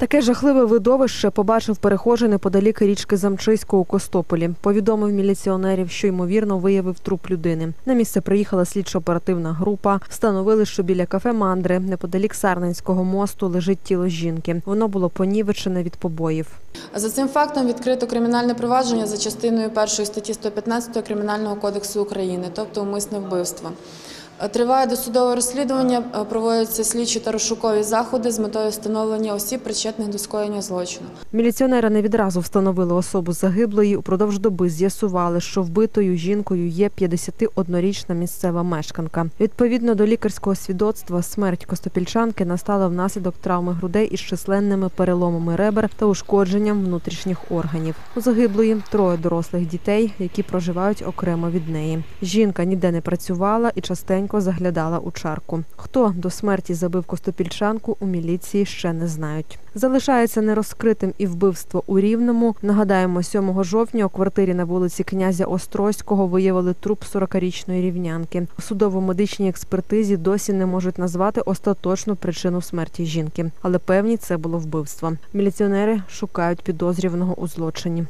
Таке жахливе видовище побачив перехожий неподалік річки Замчисько у Костополі. Повідомив міліціонерів, що ймовірно виявив труп людини. На місце приїхала слідчо-оперативна група. Встановили, що біля кафе Мандри, неподалік Сарненського мосту, лежить тіло жінки. Воно було понівечене від побоїв. За цим фактом відкрито кримінальне провадження за частиною першої статті 115 Кримінального кодексу України, тобто умисне вбивство. Триває досудове розслідування, е, проводяться слідчі та розшукові заходи з метою встановлення осіб, причетних до скоєння злочину. Міліціонери не відразу встановили особу загиблої. Упродовж доби з'ясували, що вбитою жінкою є 51-річна місцева мешканка. Відповідно до лікарського свідоцтва, смерть костопільчанки настала внаслідок травми грудей із численними переломами ребер та ушкодженням внутрішніх органів. У загиблої троє дорослих дітей, які проживають окремо від неї. Жінка ніде не працювала і частенько заглядала у чарку. Хто до смерті забив костопільчанку, у міліції ще не знають. Залишається нерозкритим і вбивство у Рівному. Нагадаємо, 7 жовтня у квартирі на вулиці князя Острозького виявили труп 40-річної рівнянки. У судово-медичній експертизі досі не можуть назвати остаточну причину смерті жінки, але певні це було вбивство. Міліціонери шукають підозрюваного у злочині.